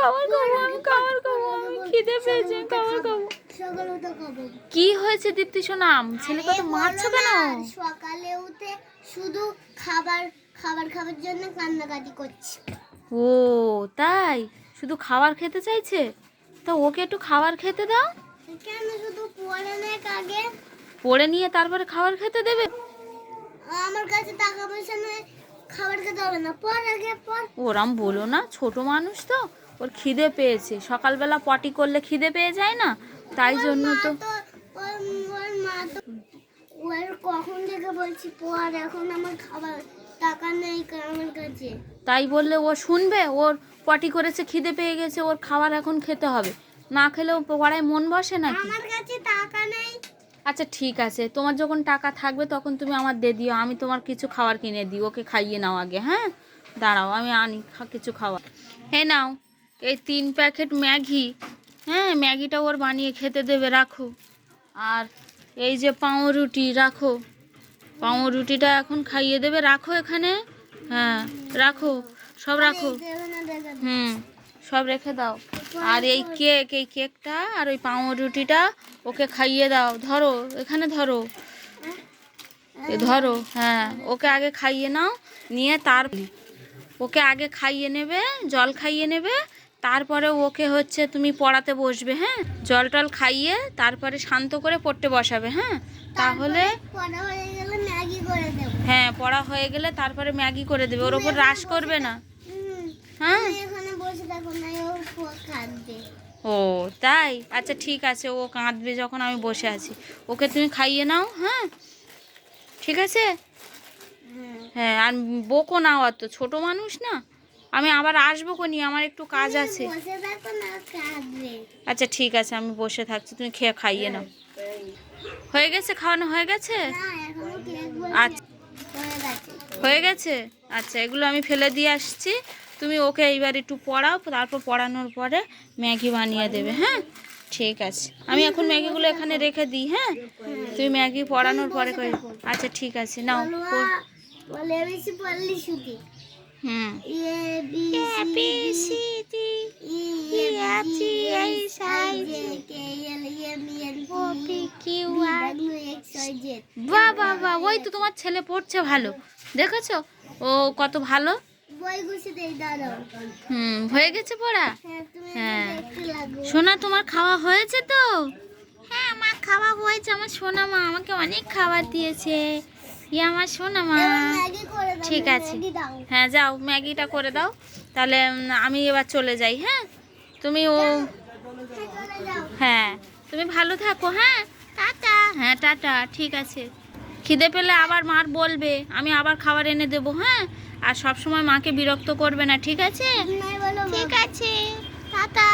খাবার খাব আমি খাবার খাব আমি খিদে পেয়েছে খাবার খাব কি হয়েছে দীপ্তি সোনাম ছেলেকে তো আরে মারছো কেন? সকালে উঠে শুধু খাবার খাবার খাবার জন্য কান্নাকাটি করছে। ও তাই? শুধু খাবার খেতে চাইছে? তা ওকে একটু খাবার খেতে দাও। কেন শুধু পড়ে নেক আগে? পড়ে নিয়ে তারপরে খাবার খেতে দেবে? আমার কাছে টাকা পয়সা নেই খাবার খেতে হবে না। পর আগে পর। ওরাম বলো না ছোট মানুষ তো। ওর খিদে পেয়েছে। সকালবেলা পটি করলে খিদে পেয়ে যায় না? তাই জন্য তো তো ওর ওর মা তো ওর কখন থেকে বলছি পর এখন আমার খাবার টাকা নেই আমার কাছে। তাই বললে ও শুনবে? ওর পটি করেছে খিদে পেয়ে গেছে ওর খাবার এখন খেতে হবে। না খেলেও পড়ায় মন বসে আমার কাছে টাকা নেই। আচ্ছা ঠিক আছে। তোমার যখন টাকা থাকবে তখন তুমি আমার দিয়ে দিও। আমি তোমার কিছু খাবার কিনে দিই। ওকে খাইয়ে নাও আগে হ্যাঁ? দাঁড়াও আমি আনি কিছু খাবার। হ্যাঁ নাও। এই তিন প্যাকেট ম্যাগি হ্যাঁ ম্যাগিটা ওর বানিয়ে খেতে দেবে, রাখো। আর এই যে পাউরুটি, রাখো। পাউরুটিটা এখন খাইয়ে দেবে, রাখো এখানে। হ্যাঁ রাখো, সব রাখো। হুম, সব রেখে দাও। আর এই কেক, এই কেকটা আর ওই পাউরুটিটা ওকে খাইয়ে দাও। ধরো, এখানে ধরো। ধরো হ্যাঁ ওকে আগে খাইয়ে নাও, নিয়ে তার ওকে আগে খাইয়ে নেবে, জল খাইয়ে নেবে তারপরে ওকে হচ্ছে তুমি পড়াতে বসবে হ্যাঁ? জল টল খাইয়ে তারপরে শান্ত করে পড়তে বসাবে হ্যাঁ? তাহলে হয়ে গেলে ম্যাগি করে হ্যাঁ পড়া হয়ে গেলে তারপরে ম্যাগি করে দেবে। ওর ওপর রাশ করবে না? হ্যাঁ? ও তাই? আচ্ছা ঠিক আছে ও কাঁদবে যখন আমি বসে আছি। ওকে তুমি খাইয়ে নাও হ্যাঁ? ঠিক আছে? হ্যাঁ হ্যাঁ আর বকো না অত। ছোট মানুষ না? আমি আবার আসব কোনি আমার একটু কাজ আছে। আচ্ছা ঠিক আছে আমি বসে থাকছি তুমি খেয়ে খাইয়ে নাও। হয়ে গেছে খাওয়ানো হয়ে গেছে? আচ্ছা। হয়ে গেছে। আচ্ছা এগুলো আমি ফেলে দিয়ে আসছি। তুমি ওকে এইবার একটু পড়াও তারপর পড়ানোর পরে ম্যাগি বানিয়ে দেবে হ্যাঁ? ঠিক আছে। আমি এখন ম্যাগিগুলো এখানে রেখে দিই হ্যাঁ? তুমি ম্যাগি পড়ানোর পরে করে আচ্ছা ঠিক আছে নাও হুম। A B C D E F G H I J K L M N O P Q R X Y Z বাহ বাহ বাহ ওই তো তোমার ছেলে পড়ছে ভালো। দেখেছ? ও কত ভালো। হুম হয়ে গেছে পড়া? হ্যাঁ। সোনা তোমার খাওয়া হয়েছে তো? হ্যাঁ আমার খাওয়া হয়েছে। আমার সোনা মা আমাকে অনেক খাবার দিয়েছে। ইয়ে আমার সোনা মা। ঠিক আছে। হ্যাঁ যাও ম্যাগিটা করে দাও। তাহলে আমি এবার চলে যাই হ্যাঁ? তুমি ও হ্যাঁ, হ্যাঁ তুমি ভালো থাকো হ্যাঁ? টাটা। হ্যাঁ টাটা ঠিক আছে। খিদে পেলে আবার মার বলবে আমি আবার খাবার এনে দেব হ্যাঁ? আর সব সময় মাকে বিরক্ত করবে না ঠিক আছে? ঠিক আছে। টাটা।